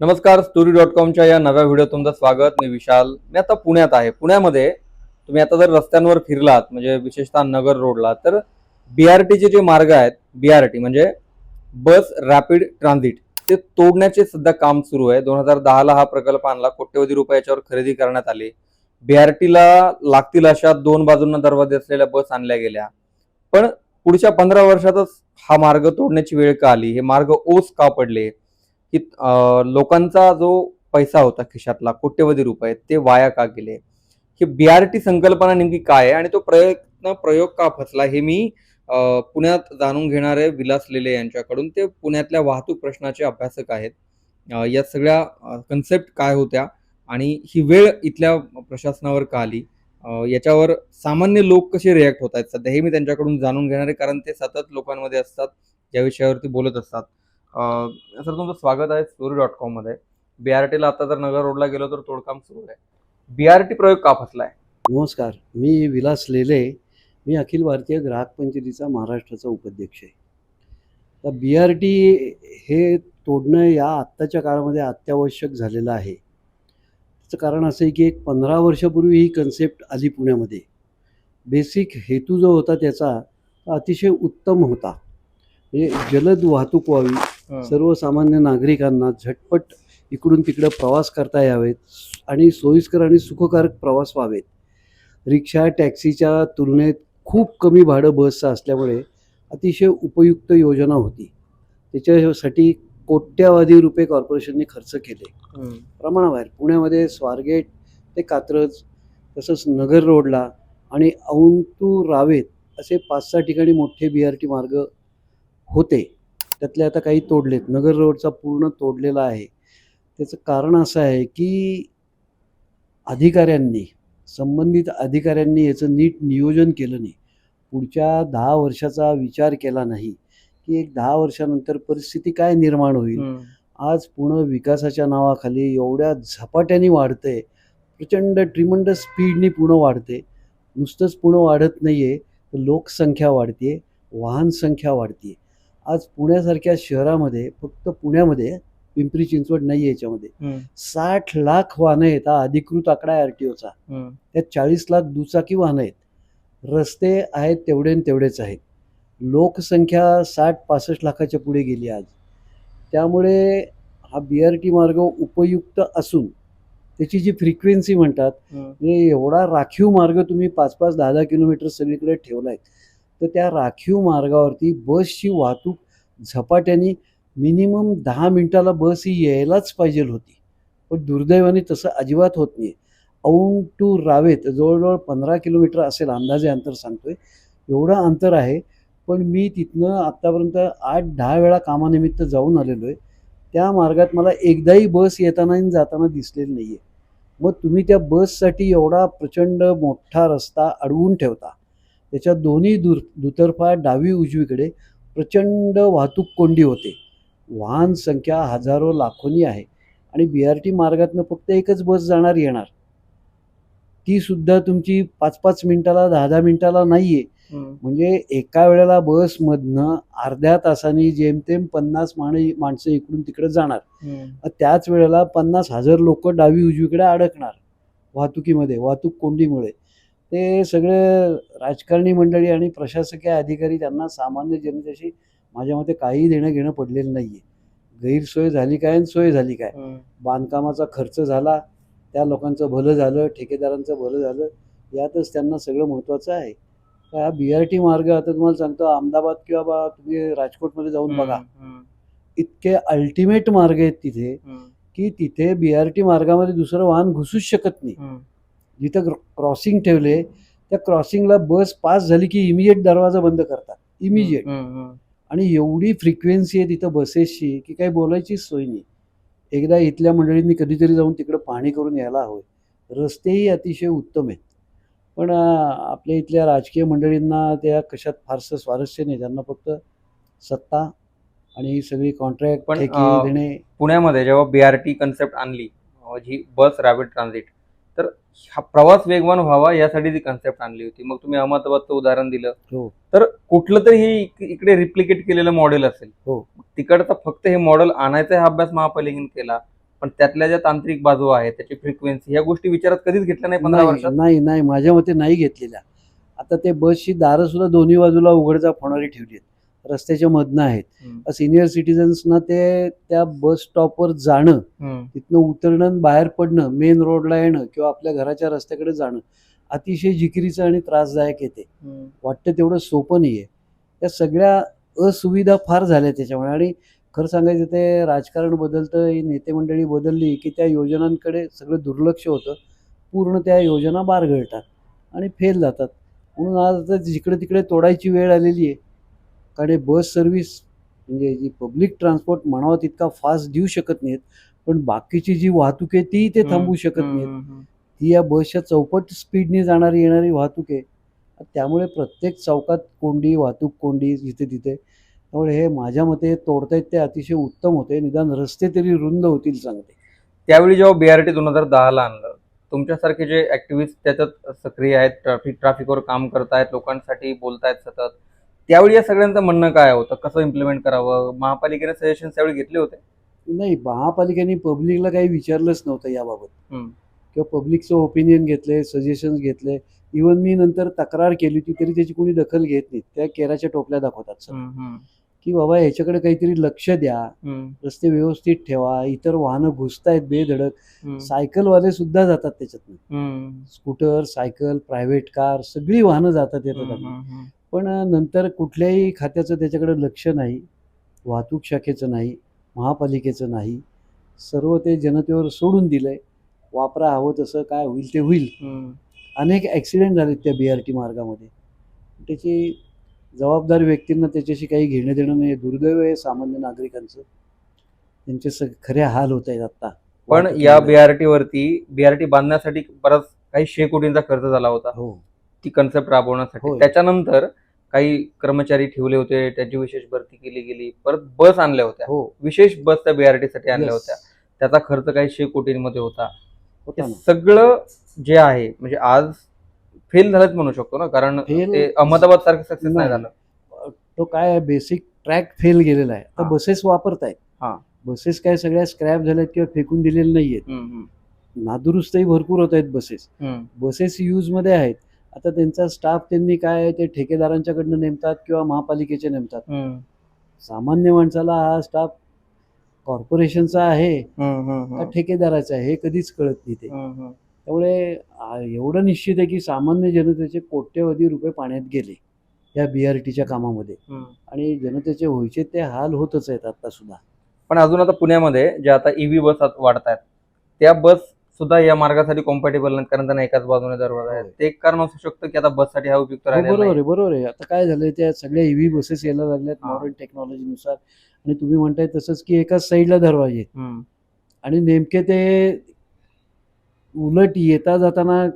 नमस्कार story dot कॉमच्या या नव्या व्हिडिओ तुमचं स्वागत. मी विशाल. मी आता पुण्यात आहे. पुण्यामध्ये तुम्ही आता जर रस्त्यांवर फिरलात म्हणजे विशेषतः नगर रोडला तर बी आर टीचे जे मार्ग आहेत बी आर टी म्हणजे बस रॅपिड ट्रान्झिट ते तोडण्याचे सध्या काम सुरू आहे. दोन हजार दहाला हा प्रकल्प आणला. कोट्यवधी रुपये याच्यावर खरेदी करण्यात आली. टीला लागतील अशा दोन बाजूंना दरवाजे असलेल्या बस आणल्या गेल्या. पण पुढच्या पंधरा वर्षातच हा मार्ग तोडण्याची वेळ का आली? हे मार्ग ओस का पडले? की लोकांचा जो पैसा होता खिशातला कोट्यवधी रुपये ते वाया का गेले? ही टी संकल्पना नेमकी काय आहे? आणि तो प्रयत्न प्रयोग का फसला हे मी पुण्यात जाणून घेणारे विलास लेले यांच्याकडून. ते पुण्यातल्या वाहतूक प्रश्नाचे अभ्यासक आहेत. या सगळ्या कन्सेप्ट काय होत्या? आणि ही वेळ इथल्या प्रशासनावर का आली? याच्यावर सामान्य लोक कसे रिॲक्ट होत आहेत? सध्या हे मी त्यांच्याकडून जाणून घेणार आहे कारण ते सतत लोकांमध्ये असतात या विषयावरती बोलत असतात. सर तुमचं स्वागत आहे स्टोरी डॉट कॉममध्ये. टीला आता जर नगर रोडला गेलो तर तोडकाम सुरू आहे. बी आर टी प्रयोग का फसलाय? नमस्कार मी विलास लेले. मी अखिल भारतीय ग्राहक पंचायतीचा महाराष्ट्राचा उपाध्यक्ष आहे. तर बी आर टी हे तोडणं या आत्ताच्या काळामध्ये अत्यावश्यक झालेलं आहे. त्याचं कारण असं आहे की एक पंधरा वर्षापूर्वी ही कन्सेप्ट आली पुण्यामध्ये. बेसिक हेतू जो होता त्याचा तो अतिशय उत्तम होता. म्हणजे जलद वाहतूक व्हावी सर्वसामान्य नागरिकांना झटपट इकडून तिकडं प्रवास करता यावेत आणि सोयीस्कर आणि सुखकारक प्रवास व्हावेत. रिक्षा टॅक्सीच्या तुलनेत खूप कमी भाडं बसचं असल्यामुळे अतिशय उपयुक्त योजना होती. त्याच्यासाठी कोट्यावधी रुपये कॉर्पोरेशनने खर्च केले. प्रमाणाबाहेर पुण्यामध्ये स्वारगेट ते कात्रज तसंच नगर रोडला आणि औंध टू रावेत असे पाच सहा ठिकाणी मोठे बी आर टी मार्ग होते. त्यातले आता काही तोडलेत. नगर रोडचा पूर्ण तोडलेला आहे. त्याचं कारण असं आहे की अधिकाऱ्यांनी संबंधित अधिकाऱ्यांनी याचं नीट नियोजन केलं नाही. पुढच्या दहा वर्षाचा विचार केला नाही की एक दहा वर्षानंतर परिस्थिती काय निर्माण होईल. आज पुणं विकासाच्या नावाखाली एवढ्या झपाट्याने वाढतंय. प्रचंड ट्रिमंड स्पीडनी पुणं वाढते नुसतंच पुणं वाढत नाही आहे तर लोकसंख्या वाढते वाहन संख्या वाढते आज पुण्यासारख्या शहरामध्ये फक्त पुण्यामध्ये पिंपरी चिंचवड नाही याच्यामध्ये. साठ लाख वाहनं आहेत हा अधिकृत आकडा आहे आर टी ओचा हम्म. त्यात चाळीस लाख दुचाकी वाहनं आहेत रस्ते आहेत तेवढे न तेवढेच आहेत लोकसंख्या साठ पासष्ट लाखाच्या पुढे गेली आज त्यामुळे हा बी आर टी मार्ग उपयुक्त असून त्याची जी फ्रिक्वेन्सी म्हणतात. म्हणजे एवढा राखीव मार्ग तुम्ही पाच पाच दहा दहा किलोमीटर सगळीकडे ठेवला आहे तर त्या राखीव मार्गावरती बसची वाहतूक झपाट्याने मिनिमम दहा मिनटाला बस ही यायलाच पाहिजे होती. पण दुर्दैवाने तसं अजिबात होत नाही. औंड टू रावेत जवळजवळ पंधरा किलोमीटर असेल अंदाजे अंतर सांगतोय. एवढं अंतर आहे. पण मी तिथनं आत्तापर्यंत आठ दहा वेळा कामानिमित्त जाऊन आलेलो आहे. त्या मार्गात मला एकदाही बस येताना आणि जाताना दिसलेली नाही आहे मग तुम्ही त्या बससाठी एवढा प्रचंड मोठा रस्ता अडवून ठेवता. त्याच्या दोन्ही दूर दुतर्फा डावी उजवीकडे प्रचंड वाहतूक कोंडी होते. वाहन संख्या हजारो लाखोनी आहे आणि बी आर टी मार्गातनं फक्त एकच बस जाणार येणार. ती सुद्धा तुमची पाच पाच मिनिटाला दहा दहा मिनिटाला नाही आहे हम्म. म्हणजे एका वेळेला बसमधनं अर्ध्या तासाने जेमतेम पन्नास माणे माणसं इकडून तिकडे जाणार. त्याच वेळेला पन्नास हजार लोक डावी उजवीकडे अडकणार वाहतुकीमध्ये वाहतूक कोंडीमुळे. ते सगळे राजकारणी मंडळी आणि प्रशासकीय अधिकारी त्यांना सामान्य जनतेशी माझ्या मते काही देणं घेणं पडलेलं नाही आहे गैरसोय झाली काय आणि सोय झाली काय. बांधकामाचा खर्च झाला त्या लोकांचं भलं झालं ठेकेदारांचं भलं झालं यातच त्यांना सगळं महत्त्वाचं आहे हा बी आर टी मार्ग आता तुम्हाला सांगतो अहमदाबाद किंवा बा तुम्ही राजकोटमध्ये जाऊन बघा. इतके अल्टिमेट मार्ग आहेत तिथे. की तिथे बी आर टी मार्गामध्ये दुसरं वाहन घुसूच शकत नाही. जिथं क्रॉसिंग ठेवले त्या क्रॉसिंगला बस पास झाली की इमिजिएट दरवाजा बंद करतात. इमिजिएट. आणि एवढी फ्रिक्वेन्सी आहे तिथं बसेसची की काही बोलायचीच सोय नाही. एकदा इथल्या मंडळींनी कधीतरी जाऊन तिकडं पाहणी करून यायला हवं रस्तेही अतिशय उत्तम आहेत. पण आपल्या इथल्या राजकीय मंडळींना त्या कशात फारसं स्वारस्य नाही. त्यांना फक्त सत्ता आणि ही सगळी कॉन्ट्रॅक्ट पण, पुण्यामध्ये जेव्हा बीआरटी कन्सेप्ट आणली जी बस रॅपिड ट्रान्झिट तर हा प्रवास वेगवान व्हावा यासाठी ती कन्सेप्ट आणली होती. मग तुम्ही अहमदाबादचं उदाहरण दिलं. हो. तर कुठलं तरी हे इक- इकडे रिप्लिकेट केलेलं मॉडेल असेल. हो. तिकडचा फक्त हे मॉडेल आणायचा हा अभ्यास महापालिकेने केला पण त्यातल्या ज्या तांत्रिक बाजू आहेत त्याची फ्रिक्वेन्सी या गोष्टी विचारात कधीच घेतल्या नाही पंधरा वर्षात? नाही नाही. माझ्या मते नाही घेतलेल्या. आता ते बसची दारं सुद्धा दोन्ही बाजूला उघडजाप होणारी ठेवली आहेत. रस्त्याच्या मधनं आहेत. सिनियर सिटीजन्सना ते त्या बस स्टॉपवर जाणं. तिथनं उतरणं बाहेर पडणं मेन रोडला येणं किंवा आपल्या घराच्या रस्त्याकडे जाणं अतिशय जिकिरीचं आणि त्रासदायक येते. वाटतं तेवढं सोपं नाही आहे त्या सगळ्या असुविधा फार झाल्या त्याच्यामुळे आणि खरं सांगायचं ते राजकारण बदलतं ही नेते मंडळी बदलली की त्या योजनांकडे सगळं दुर्लक्ष होतं पूर्ण त्या योजना बारगळतात आणि फेल जातात म्हणून आज आता जिकडे तिकडे तोडायची वेळ आलेली आहे कारण हे बस सर्व्हिस म्हणजे जी पब्लिक ट्रान्सपोर्ट म्हणावं तितका फास्ट देऊ शकत नाहीत. पण बाकीची जी वाहतूक आहे ती ते थांबवू शकत नाहीत. ती या बसच्या चौपट स्पीडने जाणारी येणारी वाहतूक आहे. त्यामुळे प्रत्येक चौकात कोंडी वाहतूक कोंडी जिथे तिथे. त्यामुळे हे माझ्या मते तोडतायत ते अतिशय उत्तम होते. निदान रस्ते तरी रुंद होतील चांगले त्यावेळी जेव्हा बीआरटी दोन हजार दहाला आणलं तुमच्यासारखे जे ऍक्टिव्हिस्ट त्याच्यात सक्रिय आहेत ट्रॅफिक ट्रॅफिकवर काम करतायत लोकांसाठी बोलतायत सतत. त्यावेळी या सगळ्यांचं म्हणणं काय होतं? कसं इम्प्लिमेंट करावं? महापालिकेने सजेशन त्यावेळी घेतले होते. नाही महापालिकेने पब्लिकला काही विचारलंच नव्हतं याबाबत. किंवा पब्लिकचं ओपिनियन घेतले सजेशन्स घेतले. इवन मी नंतर तक्रार केली होती तरी त्याची कोणी दखल घेत नाहीत त्या केराच्या टोपल्या दाखवतात की बाबा ह्याच्याकडे काहीतरी लक्ष द्या. रस्ते व्यवस्थित ठेवा. इतर वाहनं घुसतायत बेधडक. सायकलवाले सुद्धा जातात त्याच्यातनं. स्कूटर सायकल प्रायव्हेट कार सगळी वाहनं जातात येतात पण नंतर कुठल्याही खात्याचं त्याच्याकडे लक्ष नाही वाहतूक शाखेचं नाही महापालिकेचं नाही सर्व ते जनतेवर सोडून दिलंय वापरा हवं तसं काय होईल ते होईल. अनेक ॲक्सिडेंट झालेत त्या बी आर टी मार्गामध्ये. त्याची जबाबदार व्यक्तींना त्याच्याशी काही घेणं देणं नाही दुर्दैव आहे सामान्य नागरिकांचं. त्यांचे सग खरे हाल होत आहेत आत्ता. पण या बीआरटी वरती बीआरटी बांधण्यासाठी बराच काही शे कोटींचा खर्च झाला होता. हो. ती कन्सेप्ट राबवण्यासाठी. त्याच्यानंतर काही कर्मचारी ठेवले होते त्याची विशेष भरती केली गेली परत बस आणल्या होत्या. हो. विशेष बस त्या बीआरटी साठी आणल्या Yes. होत्या. त्याचा खर्च काही शे कोटींमध्ये होता. होता ना. सगळं जे आहे म्हणजे आज फेल झालंच म्हणू शकतो ना कारण Fail- ते अहमदाबाद सारखं सक्सेस नाही नाही. झालं. तो काय बेसिक ट्रॅक फेल गेलेला आहे. हा. आता बसेस वापरतायत. हा. बसेस काय सगळ्या स्क्रॅप झाल्यात किंवा फेकून दिलेल्या नाहीयेत. हम्म, हम्म, नादुरुस्तही भरपूर होत आहेत बसेस हम्म, बसेस यूजमध्ये आहेत. आता त्यांचा स्टाफ त्यांनी काय आहे ते ठेकेदारांच्याकडनं नेमतात किंवा महापालिकेचे नेमतात. सामान्य माणसाला हा स्टाफ कॉर्पोरेशनचा आहे का ठेकेदाराचा आहे हे कधीच कळत नाही ते. त्यामुळे एवढं निश्चित आहे की सामान्य जनतेचे कोट्यवधी रुपये पाण्यात गेले या बी आर टीच्या कामामध्ये. आणि जनतेचे व्हायचे ते हाल होतच आहेत आता सुद्धा. पण अजून आता पुण्यामध्ये ज्या आता ईव्ही बस वाढत आहेत त्या बस सुद्धा या मार्गासाठी कॉम्पॅटेबल नाहीत कारण त्यांना एकाच बाजूने दरवाजा आहे होय. ते एक कारण असू शकतं की आता बससाठी हा उपयुक्त हो, बरोबर. आहे बरोबर आहे आता काय झालंय त्या सगळ्या ईव्ही बसेस यायला लागल्यात हा. मॉडर्न टेक्नॉलॉजीनुसार आणि तुम्ही म्हणताय तसंच की एकाच साईडला दरवाजे आहेत. आणि नेमके ते उलट येता जाताना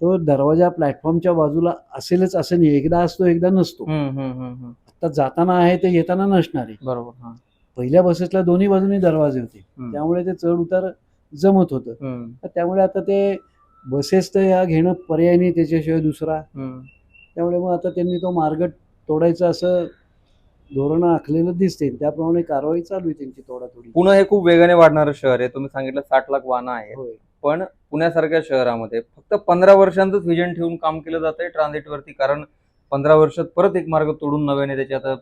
तो दरवाजा प्लॅटफॉर्मच्या बाजूला असेलच असं नाही एकदा असतो एकदा नसतो. आता जाताना आहे ते येताना नसणार आहे बरोबर हा. पहिल्या बसेसला दोन्ही बाजूनी दरवाजे होते त्यामुळे ते चढ उतार जमत होतं. त्यामुळे आता ते बसेस तर या घेणं पर्याय नाही त्याच्याशिवाय दुसरा. त्यामुळे मग आता त्यांनी तो मार्ग तोडायचा असं धोरण आखलेलं दिसते त्याप्रमाणे कारवाई चालू आहे त्यांची तोडातोडी. पुणे हे खूप वेगाने वाढणारं शहर आहे. तुम्ही सांगितलं साठ लाख वाहनं आहे पण पुण्यासारख्या शहरामध्ये फक्त पंधरा वर्षांचंच व्हिजन ठेवून काम केलं जात आहे ट्रान्झिटवरती कारण पंधरा वर्षात परत एक मार्ग तोडून नव्याने त्याची आता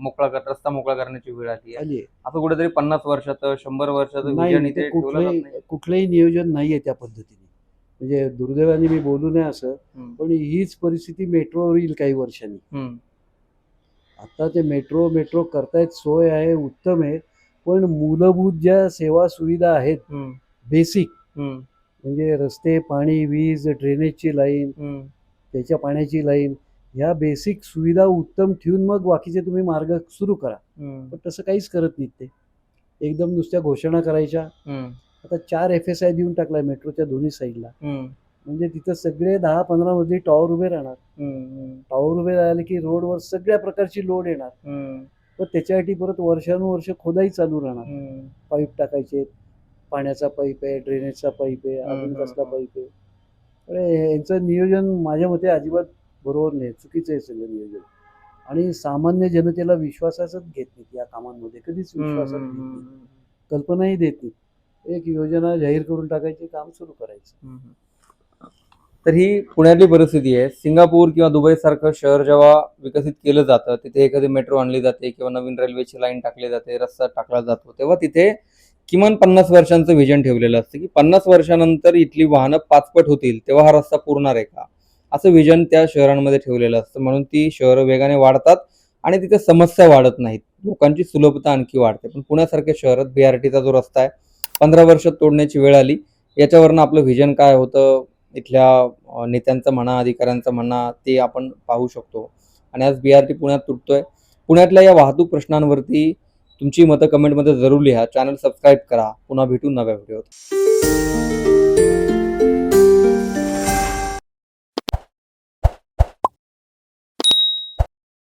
मोकळा कर रस्ता मोकळा करण्याची वेळ आली आहे. आली आहे. असं कुठेतरी पन्नास वर्षाचं शंभर वर्षाचं नाही व्हिजन ते इथे ठेवलं जात कुठलंही नाही. कुठलंही नियोजन नाही आहे त्या पद्धतीने. म्हणजे दुर्दैवाने मी बोलू नये असं हम्म, पण हीच परिस्थिती मेट्रोवर येईल काही वर्षांनी. हम्म, आता ते मेट्रो मेट्रो करतायत सोय आहे उत्तम आहे पण मूलभूत ज्या सेवा सुविधा आहेत हम्म, बेसिक हम्म, म्हणजे रस्ते पाणी वीज ड्रेनेजची लाईन हम्म, त्याच्या पाण्याची लाईन ह्या बेसिक सुविधा उत्तम ठेवून मग बाकीचे तुम्ही मार्ग सुरू करा. पण तसं काहीच करत नाहीत ते. एकदम नुसत्या घोषणा करायच्या. आता चार एफ एस आय देऊन टाकलाय मेट्रोच्या दोन्ही साईडला म्हणजे तिथं सगळे दहा पंधरा मधली टॉवर उभे राहणार. टॉवर उभे राहिले की रोडवर सगळ्या प्रकारची लोड येणार. पण त्याच्यासाठी परत वर्षानुवर्ष खोदाई चालू राहणार. पाईप टाकायचे पाण्याचा पाईप आहे ड्रेनेजचा पाईप आहे अजून कसला. पाईप आहे. यांचं नियोजन माझ्या मते अजिबात बरोबर नाही चुकीचं आहे सगळं नियोजन. आणि सामान्य जनतेला विश्वासातच घेत नाहीत या कामांमध्ये कधीच विश्वासात घेत हम्म, कल्पनाही देत नाहीत. एक योजना जाहीर करून टाकायची काम सुरू करायचं. तर ही पुण्यातली परिस्थिती आहे. सिंगापूर किंवा दुबई सारखं शहर जेव्हा विकसित केलं जातं तिथे एखादी मेट्रो आणली जाते किंवा नवीन रेल्वेची लाईन टाकली जाते रस्ता टाकला जातो तेव्हा तिथे किमान पन्नास वर्षांचं व्हिजन ठेवलेलं असतं की पन्नास वर्षानंतर इथली वाहनं पाचपट होतील तेव्हा हा रस्ता पुरणार आहे का? असं व्हिजन त्या शहरांमध्ये ठेवलेलं असतं. म्हणून ती शहरं वेगाने वाढतात आणि तिथे समस्या वाढत नाहीत. लोकांची सुलभता आणखी वाढते. पण पुण्यासारख्या शहरात बी आर टीचा जो रस्ता आहे पंधरा वर्ष तोडण्याची वेळ आली. याच्यावरनं आपलं व्हिजन काय होतं? इथल्या नेत्यांचं म्हणा अधिकाऱ्यांचं म्हणा ते आपण पाहू शकतो. आणि आज बी आर टी पुण्यात तुटतोय. पुण्यातल्या या वाहतूक प्रश्नांवरती तुमची मतं कमेंटमध्ये जरूर लिहा. चॅनल सबस्क्राईब करा. पुन्हा भेटू नव्या व्हिडिओत